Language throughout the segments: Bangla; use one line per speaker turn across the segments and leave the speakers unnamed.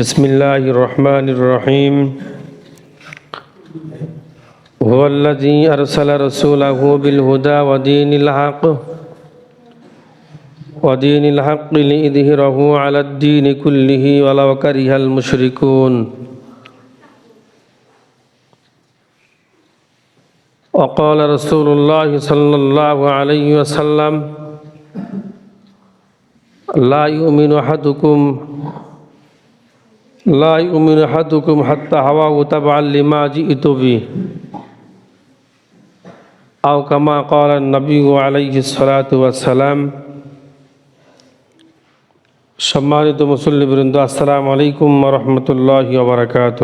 بسم الله الرحمن الرحيم هو الذي أرسل رسوله بالهدى ودين الحق ودين الحق ليظهره على الدين كله ولو كره المشركون وقال رسول الله صلى الله عليه وسلم لا يؤمن أحدكم লাই ইউমিন হাদুকুম হাত্তা হাওয়া উতাবা লিমা জি ইতবি আও কামা কল নবী আলাইহি সালাম সম্মানিত মুসল্লিবৃন্দ আসসালামু আলাইকুম রহমতুল্লাহ বারকাত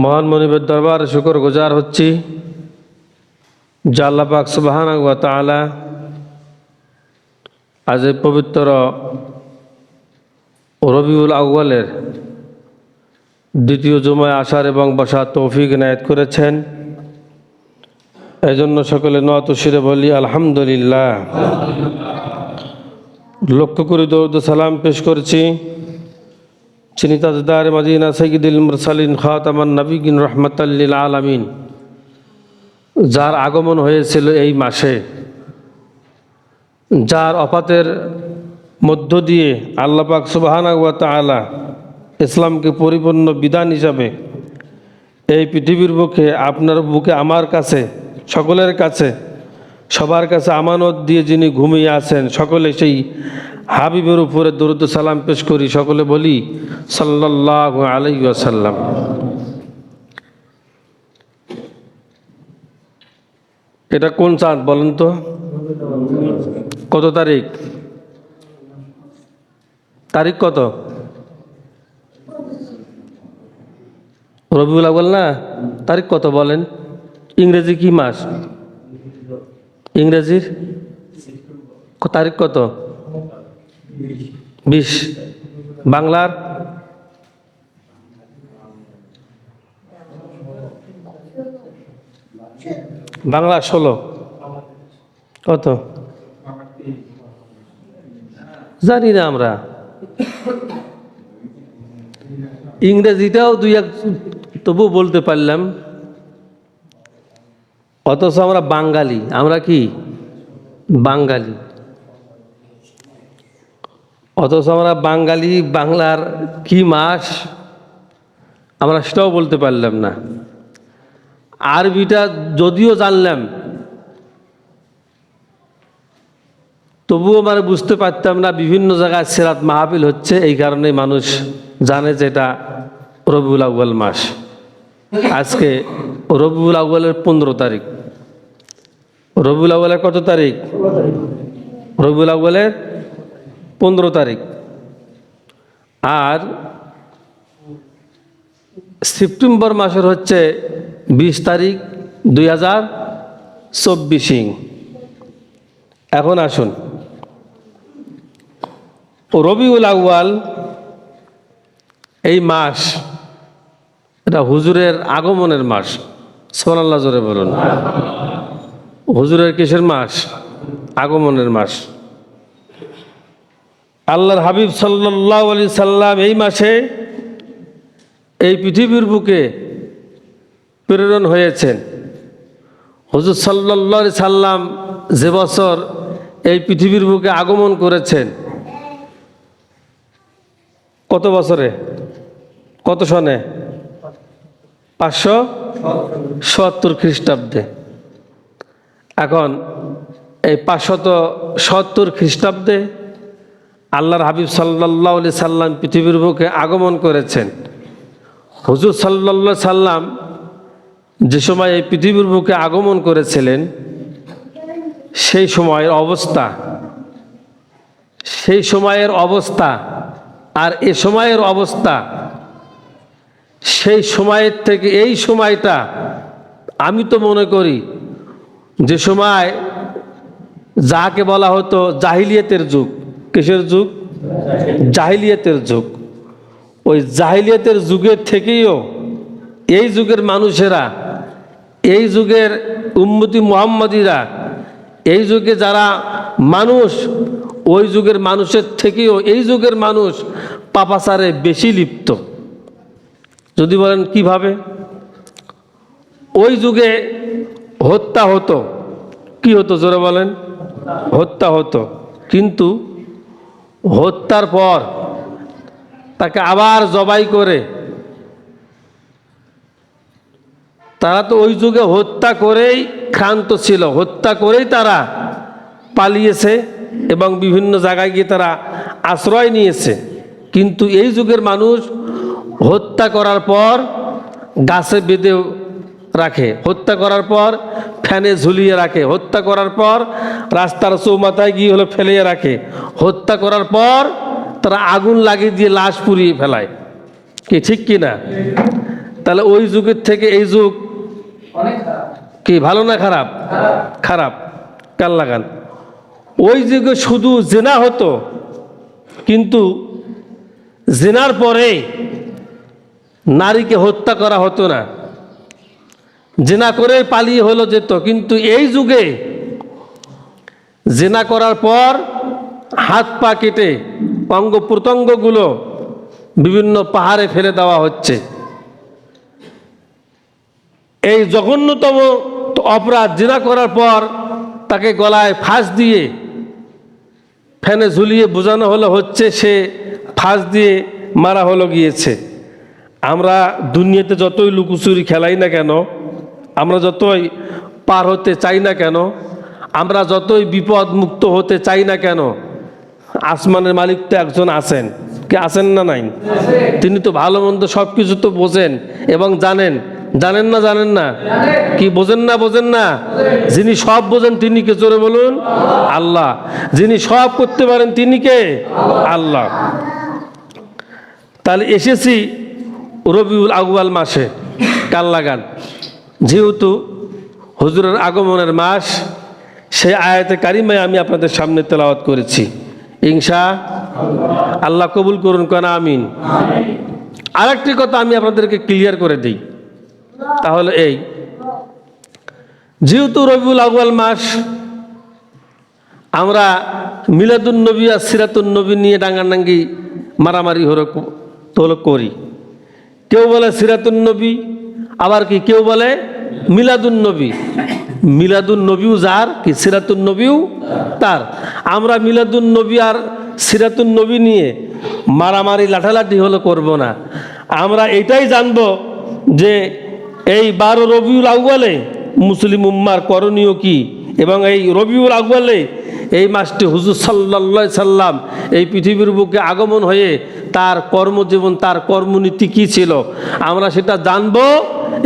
মহান মনিবের দরবার শুকর গুজার হচ্ছি জাল্লাপাক সুবাহানা তালা আজ পবিত্র রবিউল আউ্বালের দ্বিতীয় জুমায় আসার এবং বসার তৌফিক নায়ত করেছেন। এই জন্য সকলে নত শিরে বলি, আলহামদুলিল্লাহ। লক্ষ্য করে দৌদ সালাম পেশ করছি। চিনি তাজদার মাদিনা সঈদুল মুরসালিন খাতামান নবীন রহমতাল্লিল আলমিন, যার আগমন হয়েছিল এই মাসে। যার অপাতের মধ্য দিয়ে আল্লাপাক সুবাহানা ওয়া তালা ইসলামকে পরিপূর্ণ বিধান হিসাবে এই পৃথিবীর বুকে, আপনার বুকে, আমার কাছে, সকলের কাছে, সবার কাছে আমানত দিয়ে যিনি ঘুমিয়ে আছেন, সকলে সেই হাবিবের উপরে দরুদ সালাম পেশ করি, সকলে বলি সাল্লাহ আলাইসাল্লাম এটা কোন চাঁদ বলেন তো? কত তারিখ? তারিখ কত? রবিউল আউ্বাল না? তারিখ কত বলেন? ইংরেজি কি মাস? ইংরেজির তারিখ কত? বিশ। বাংলার? বাংলা ষোলো। কত? জানি না আমরা। ইংরেজিটাও দুই এক তবু বলতে পারলাম। অথচ আমরা বাঙালি। আমরা কি? বাঙালি। অথচ আমরা বাঙালি, বাংলার কি মাস? আমরা সেটাও বলতে পারলাম না। আরবিটা যদিও জানলাম তবুও মানে বুঝতে পারতাম না, বিভিন্ন জায়গায় সেরাত মাহফিল হচ্ছে, এই কারণে মানুষ জানে যে এটা রবিউল আউ্বাল মাস। আজকে রবিউল আউ্বালের পনেরো তারিখ। রবিউল আউ্বালের কত তারিখ? রবিউল আউ্বালের পনেরো তারিখ। আর সেপ্টেম্বর মাসের হচ্ছে বিশ তারিখ দুই হাজার চব্বিশিং এখন আসুন। রবিউল আউ্বাল এই মাস, এটা হুজুরের আগমনের মাস। সোনাল্লাহ জোরে বলুন। হুজুরের কিসের মাস? আগমনের মাস। আল্লাহর হাবিব সাল্লাহ আলি সাল্লাম এই মাসে এই পৃথিবীর বুকে প্রেরণ হয়েছেন। হুজুর সাল্লাহ সাল্লাম যে বছর এই পৃথিবীর বুকে আগমন করেছেন কত বছরে? কত সনে? পাঁচশো? সত্তর খ্রিস্টাব্দে। এখন এই পাঁচশত সত্তর খ্রিস্টাব্দে আল্লাহর হাবিব সাল্লাহ আলি সাল্লাম পৃথিবীর বুকে আগমন করেছেন। হুজুর সাল্লাহ সাল্লাম যে সময় এই পৃথিবীর বুকে আগমন করেছিলেন, সেই সময়ের অবস্থা, সেই সময়ের অবস্থা আর এ সময়ের অবস্থা, সেই সময়ের থেকে এই সময়টা আমি তো মনে করি যে সময় যাকে বলা হতো জাহিলিয়াতের যুগ। কিসের যুগ? জাহিলিয়াতের যুগ। ওই জাহিলিয়াতের যুগের থেকেও এই যুগের মানুষেরা, এই যুগের উম্মতি মোহাম্মদীরা, এই যুগে যারা মানুষ ওই যুগের মানুষের থেকেও এই যুগের মানুষ পাপাচারে বেশি লিপ্ত। যদি বলেন কীভাবে? ওই যুগে হত্যা হতো। কি হতো জোরে বলেন? হত্যা হতো। কিন্তু হত্যার পর তাকে আবার জবাই করে তারা তো ওই যুগে হত্যা করেই ক্ষান্ত ছিল। হত্যা করেই তারা পালিয়েছে। এবং বিভিন্ন জায়গায় গিয়ে তারা আশ্রয় নিয়েছে। কিন্তু এই যুগের মানুষ হত্যা করার পর গাছে বেঁধে রাখে হত্যা করার পর ফ্যানে ঝুলিয়ে রাখে হত্যা করার পর রাস্তার চৌমাথায় গিয়ে হলো ফেলিয়ে রাখে হত্যা করার পর তারা আগুন লাগিয়ে দিয়ে লাশ পুড়িয়ে ফেলায়। কি ঠিক কি না? তাহলে ওই যুগের থেকে এই যুগ কি ভালো না খারাপ? খারাপ। কাল লাগান? ওই যুগে শুধু জেনা হতো, কিন্তু জেনার পরে নারীকে হত্যা করা হতো না। জেনা করে পালিয়ে হলো যেত, কিন্তু এই যুগে জেনা করার পর হাত পা কেটে অঙ্গ প্রত্যঙ্গগুলো বিভিন্ন পাহাড়ে ফেলে দেওয়া হচ্ছে। এই জঘন্যতম অপরাধ জেনা করার পর তাকে গলায় ফাঁস দিয়ে ফ্যানে ঝুলিয়ে বোঝানো হলো হচ্ছে সে ফাঁস দিয়ে মারা হলো গিয়েছে। আমরা দুনিয়াতে যতই লুকোচুরি খেলাই না কেন, আমরা যতই পার হতে চাই না কেন, আমরা যতই বিপদ মুক্ত হতে চাই না কেন, আসমানের মালিক তো একজন আছেন। কে আছেন না নাই? তিনি তো ভালো মন্দ সব কিছু তো বোঝেন এবং জানেন। জানেন না জানেন না? কি বোঝেন না বোঝেন না? যিনি সব বোঝেন তিনি কে? জোরে বলুন, আল্লাহ। যিনি সব করতে পারেন তিনি কে? আল্লাহ। তাহলে এসেছি রবিউল আগুয়াল মাসে, কাল লাগান। যেহেতু হুজুরের আগমনের মাস, সেই আয়াতে কারিমায় আমি আপনাদের সামনে তেলাওয়াত করেছি। ইংসা আল্লাহ কবুল করুন, কেন, আমিন। আরেকটি কথা আমি আপনাদেরকে ক্লিয়ার করে দিই। তাহলে এই। যেহেতু রবিউল আগুয়াল মাস, আমরা মিলাদুন নবী আর সিরাতুন নবী নিয়ে ডাঙ্গাডাঙ্গি মারামারি হলো হলো করি। কেউ বলে সিরাতুন নবী, আবার কি কেউ বলে মিলাদুন নবী? মিলাদুন নবীও যার কি সিরাতুন নবীও তার। আমরা মিলাদুন নবী আর সিরাতুন নবী নিয়ে মারামারি, লাঠালাঠি হলো করব না। আমরা এটাই জানব যে এই বারো রবিউল আউ্বালে মুসলিম উম্মার করণীয় কি? এবং এই রবিউল আউ্বালে এই মাসটি হুজুর সাল্লা সাল্লাম এই পৃথিবীর বুকে আগমন হয়ে তার কর্মজীবন, তার কর্মনীতি কী ছিল? আমরা সেটা জানব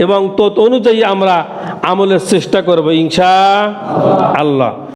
এবং তত অনুযায়ী আমরা আমলের চেষ্টা করব ইনশা আল্লাহ।